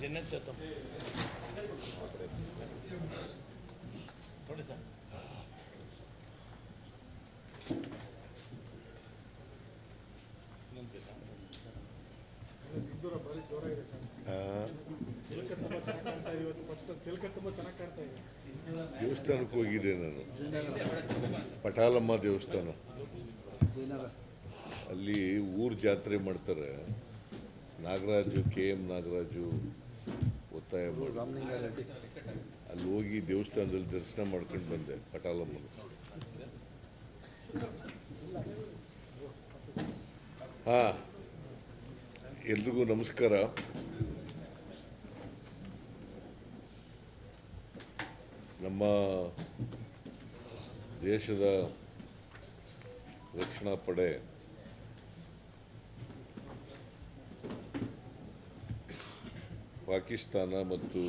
Sir sir ದೇವಸ್ಥಾನಕ್ಕೆ ಹೋಗಿದ್ದೆ ನಾನು. ಪಟಾಲಮ್ಮ ದೇವಸ್ಥಾನ. ಅಲ್ಲಿ ಊರ್ ಜಾತ್ರೆ ಮಾಡ್ತಾರೆ. Nagaraju, K M Nagaraju. ಒತ್ತಾಯ ಮಾಡಿ ಅಲ್ಲಿ ಹೋಗಿ ದೇವಸ್ಥಾನದಲ್ಲಿ ದರ್ಶನ ಮಾಡ್ಕೊಂಡು ಬಂದೆ ಪಟಾಲಮ್ಮನ ಹಾ ಎಲ್ರಿಗೂ ನಮಸ್ಕಾರ. ನಮ್ಮ ದೇಶದ ರಕ್ಷಣಾ ಪಡೆ ಪಾಕಿಸ್ತಾನ ಮತ್ತು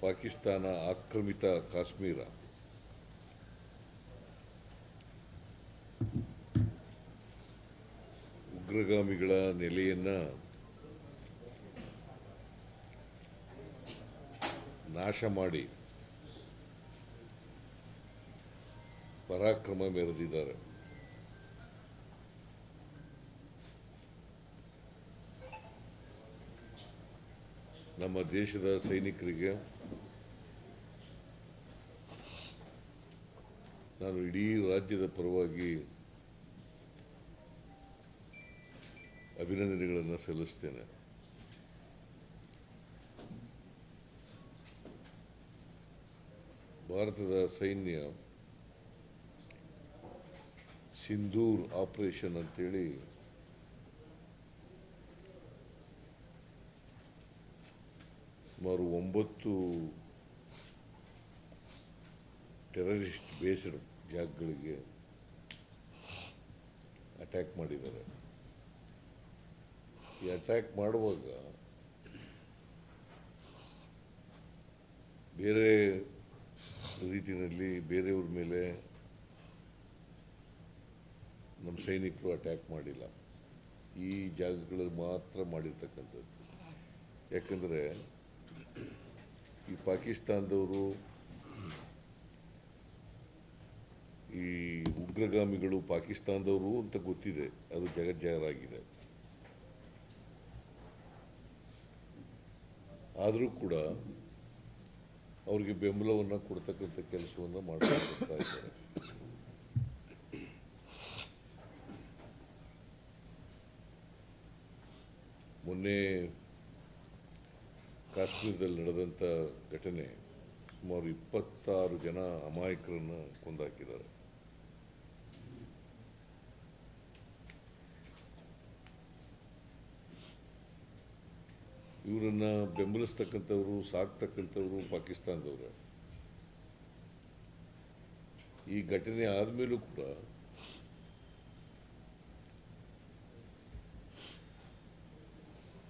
ಪಾಕಿಸ್ತಾನ ಆಕ್ರಮಿತ ಕಾಶ್ಮೀರ. ಉಗ್ರಗಾಮಿಗಳ ನೆಲೆಯನ್ನು ನಾಶ ಮಾಡಿ. ಪರಾಕ್ರಮ ಮೆರೆದಿದ್ದಾರೆ. ನಮ್ಮ ದೇಶದ ಸೈನಿಕರಿಗೆ ನಾನು ಇಡೀ ರಾಜ್ಯದ ಪರವಾಗಿ ಅಭಿನಂದನೆಗಳನ್ನು ಸಲ್ಲಿಸ್ತೇನೆ. ಭಾರತದ ಸೈನ್ಯ ಸಿಂಧೂರ್ ಆಪರೇಷನ್ ಅಂತೇಳಿ ಸುಮಾರು ಒಂಬತ್ತು ಟೆರರಿಸ್ಟ್ ಬೇಸ್ಡ್ ಜಾಗಗಳಿಗೆ ಅಟ್ಯಾಕ್ ಮಾಡಿದ್ದಾರೆ. ಈ ಅಟ್ಯಾಕ್ ಮಾಡುವಾಗ ಬೇರೆ ರೀತಿಯಲ್ಲಿ ಬೇರೆಯವ್ರ ಮೇಲೆ ನಮ್ಮ ಸೈನಿಕರು ಅಟ್ಯಾಕ್ ಮಾಡಿಲ್ಲ. ಈ ಜಾಗಗಳಲ್ಲಿ ಮಾತ್ರ ಮಾಡಿರ್ತಕ್ಕಂಥದ್ದು. ಯಾಕಂದರೆ ಈ ಪಾಕಿಸ್ತಾನದವರು ಈ ಉಗ್ರಗಾಮಿಗಳು ಪಾಕಿಸ್ತಾನದವರು ಅಂತ ಗೊತ್ತಿದೆ. ಅದು ಜಗಜ್ಜಾಹರಾಗಿದೆ ಆದರೂ ಕೂಡ ಅವರಿಗೆ ಬೆಂಬಲವನ್ನು ಕೊಡ್ತಕ್ಕಂಥ ಕೆಲಸವನ್ನು ಮಾಡ್ತಾ ಇದ್ದಾರೆ. ಮೊನ್ನೆ ಕಾಶ್ಮೀರದಲ್ಲಿ ನಡೆದಂಥ ಘಟನೆ ಸುಮಾರು ಇಪ್ಪತ್ತಾರು ಜನ ಅಮಾಯಕರನ್ನು ಕೊಂದಾಕಿದ್ದಾರೆ. ಇವರನ್ನ ಬೆಂಬಲಿಸ್ತಕ್ಕಂಥವ್ರು, ಸಾಕ್ತಕ್ಕಂಥವ್ರು ಪಾಕಿಸ್ತಾನದವ್ರೆ. ಈ ಘಟನೆ ಆದಮೇಲೂ ಕೂಡ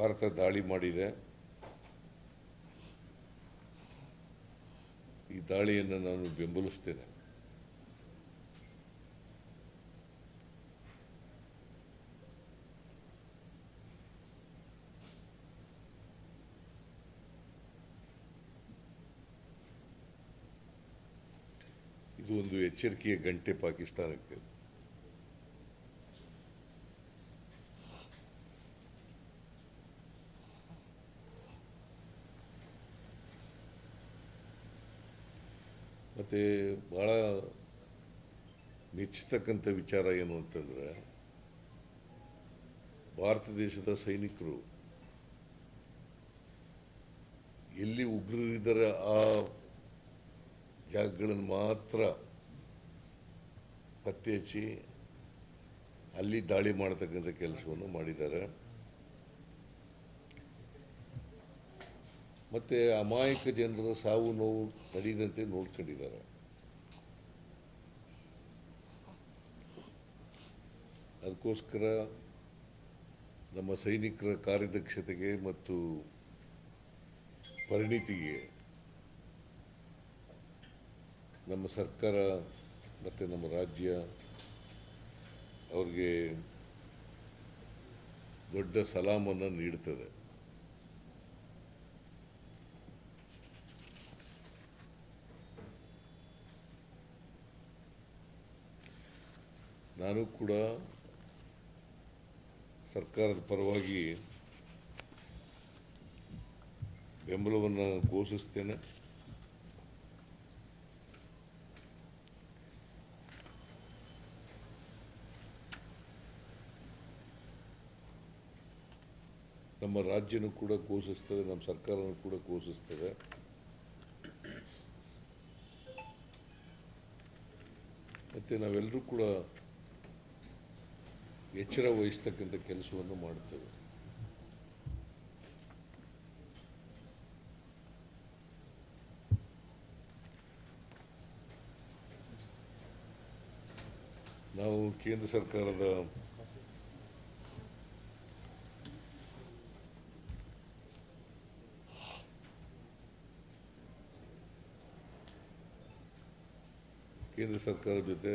ಭಾರತ ದಾಳಿ ಮಾಡಿದೆ. ಈ ದಾಳಿಯನ್ನು ನಾನು ಬೆಂಬಲಿಸ್ತೇನೆ. ಇದು ಒಂದು ಎಚ್ಚರಿಕೆಯ ಗಂಟೆ ಪಾಕಿಸ್ತಾನಕ್ಕೆ. ಮೆಚ್ಚತಕ್ಕಂಥ ವಿಚಾರ ಏನು ಅಂತಂದರೆ, ಭಾರತ ದೇಶದ ಸೈನಿಕರು ಎಲ್ಲಿ ಉಗ್ರರಿದ್ದಾರೆ ಆ ಜಾಗಗಳನ್ನು ಮಾತ್ರ ಪತ್ತೆ ಹಚ್ಚಿ ಅಲ್ಲಿ ದಾಳಿ ಮಾಡತಕ್ಕಂಥ ಕೆಲಸವನ್ನು ಮಾಡಿದ್ದಾರೆ. ಮತ್ತು ಅಮಾಯಕ ಜನರ ಸಾವು ನೋವು ನಡೆಯದಂತೆ ನೋಡ್ಕೊಂಡಿದ್ದಾರೆ. ಅದಕ್ಕೋಸ್ಕರ ನಮ್ಮ ಸೈನಿಕರ ಕಾರ್ಯದಕ್ಷತೆಗೆ ಮತ್ತು ಪರಿಣಿತಿಗೆ ನಮ್ಮ ಸರ್ಕಾರ ಮತ್ತು ನಮ್ಮ ರಾಜ್ಯ ಅವ್ರಿಗೆ ದೊಡ್ಡ ಸಲಾಮನ್ನು ನೀಡ್ತದೆ. ನಾನು ಕೂಡ ಸರ್ಕಾರದ ಪರವಾಗಿ ಬೆಂಬಲವನ್ನು ಘೋಷಿಸ್ತೇನೆ. ನಮ್ಮ ರಾಜ್ಯನೂ ಕೂಡ ಘೋಷಿಸ್ತದೆ, ನಮ್ಮ ಸರ್ಕಾರನೂ ಕೂಡ ಘೋಷಿಸ್ತದೆ. ಮತ್ತು ನಾವೆಲ್ಲರೂ ಕೂಡ ಎಚ್ಚರ ವಹಿಸ್ತಕ್ಕಂಥ ಕೆಲಸವನ್ನು ಮಾಡ್ತೇವೆ ನಾವು ಕೇಂದ್ರ ಸರ್ಕಾರದ ಕೇಂದ್ರ ಸರ್ಕಾರದ ಜೊತೆ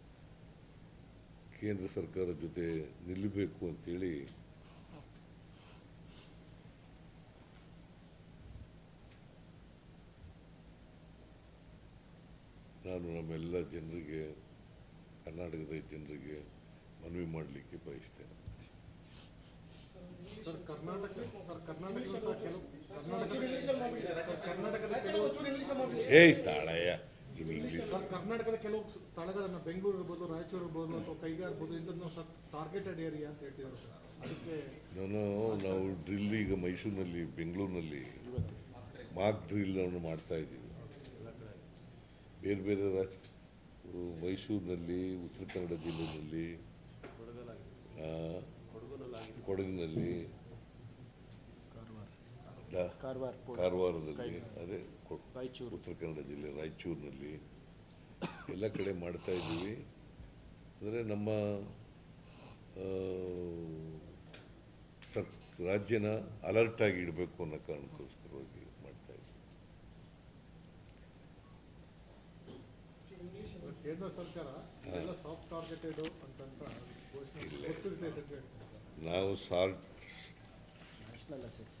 ಕೇಂದ್ರ ಸರ್ಕಾರ ಜೊತೆ ನಿಲ್ಲಬೇಕು ಅಂತೇಳಿ ನಾನು ನಮ್ಮೆಲ್ಲ ಜನರಿಗೆ ಕರ್ನಾಟಕದ ಜನರಿಗೆ ಮನವಿ ಮಾಡಲಿಕ್ಕೆ ಬಯಸ್ತೇನೆ. ಏಯ್ ತಾಳಯ್ಯ. ಇನ್ ಇಂಗ್ಲೀಷ್ ಕರ್ನಾಟಕದ ಕೆಲವು ಸ್ಥಳಗಳನ್ನು ಬೆಂಗಳೂರು ಇರ್ಬೋದು ರಾಯಚೂರು ಇರ್ಬೋದು ಅಥವಾ ಕೈಗಾರ ಇರ್ಬೋದು ಇಂಥದ್ದು ಸರ್ ಟಾರ್ಗೆಟೆಡ್ ಏರಿಯಾ ಅಂತ ಹೇಳ್ತಿದ್ದಾರೆ ಅದಕ್ಕೆ ನಾನು ನಾವು ಡ್ರಿಲ್ ಈಗ ಮೈಸೂರಿನಲ್ಲಿ ಬೆಂಗಳೂರಿನಲ್ಲಿ ಮಾಕ್ ಡ್ರಿಲ್ ಅನ್ನು ಮಾಡ್ತಾ ಇದ್ದೀವಿ. ಬೇರೆ ಬೇರೆ ಮೈಸೂರಿನಲ್ಲಿ ಉತ್ತರ ಕನ್ನಡ ಜಿಲ್ಲೆಯಲ್ಲಿ ಕೊಡಗಿನಲ್ಲಿ ಕಾರ್ವಾರ. ಕಾರವಾರ ಕಾರವಾರದಲ್ಲಿ ಅದೇ. ರಾಯಚೂರು. ಉತ್ತರ ಕನ್ನಡ ಜಿಲ್ಲೆ ರಾಯಚೂರಿನಲ್ಲಿ ಎಲ್ಲ ಕಡೆ ಮಾಡ್ತಾ ಇದ್ದೀವಿ. ಅಂದರೆ ನಮ್ಮ ಸರ್ಕ ಸರ್ ರಾಜ್ಯನ ಅಲರ್ಟ್ ಆಗಿ ಇಡಬೇಕು ಅನ್ನೋ ಕಾರಣಕ್ಕೋಸ್ಕರವಾಗಿ ಮಾಡ್ತಾ ಇದ್ದೀವಿ. ಕೇಂದ್ರ ಸರ್ಕಾರ ಸಾಫ್ಟ್ ಟಾರ್ಗೆಟೆಡ್ ಅಂತಂತ. ನಾವು sort national assets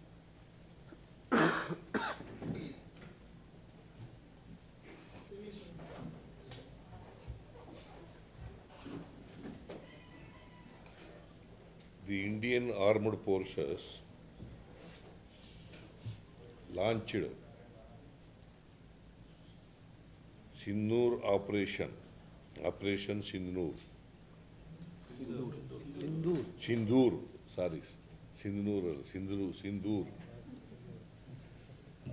Armed Forces launched Sinnoor Operation, Operation Sinnoor, sindur sindur Sindoor, sorry, Sinnoor, Sindhu, Sindoor.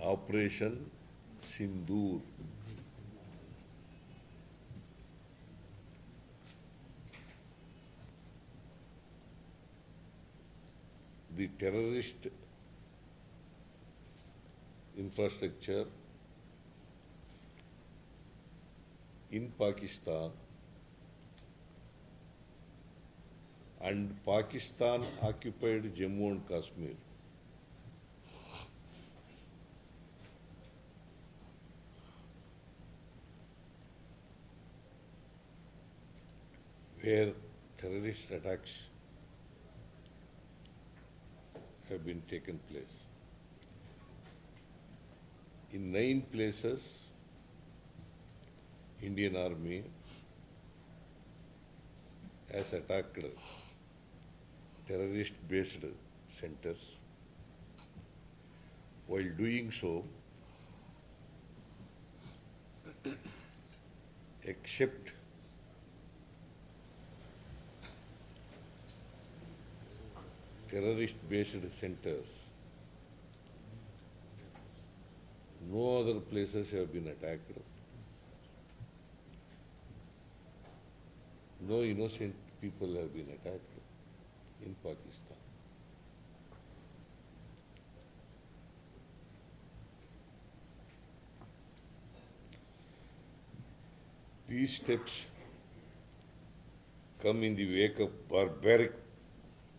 Operation Sindoor. The terrorist infrastructure in Pakistan and Pakistan occupied Jammu and Kashmir. Where terrorist attacks have been taken place. In nine places, Indian Army has attacked terrorist-based centers. While doing so, except terrorist-based centers, no other places have been attacked. No innocent people have been attacked in Pakistan. These steps come in the wake of barbaric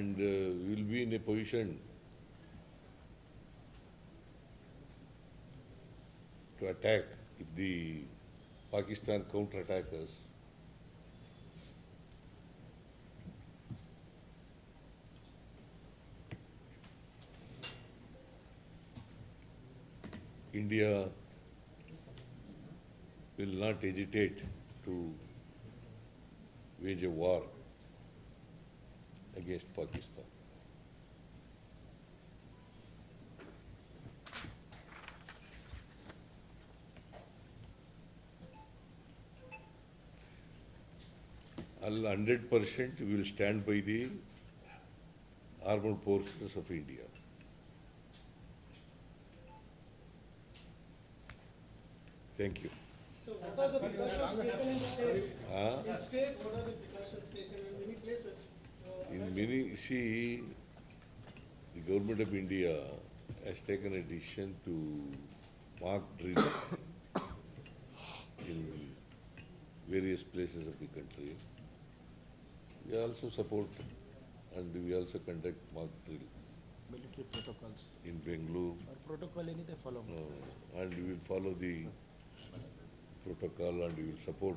And uh, we will be in a position to attack if the Pakistan counter-attack us. India will not hesitate to wage a war against Pakistan. I'll hundred percent we will stand by the armed forces of India. Thank you. So what are the precautions taken in state? Huh? In state, what are the many, see, the government of India has taken a decision to mark drill in various places of the country. We also support and we also conduct mock drill. Military protocols. In Bangalore. Or protocol any they follow. No. And we will follow the protocol and we will support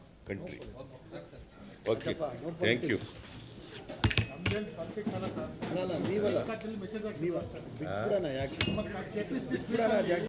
country. Okay, thank you. ನಮ್ದೇನು contact ಅಲ್ಲ sir ಅಲ್ಲ ನೀವಲ್ಲ message ನೀವ. ಬಿಟ್ಬಿಡೋಣ ಯಾಕೆ? KPC ಬಿಡೋಣ ಅದು ಯಾಕೆ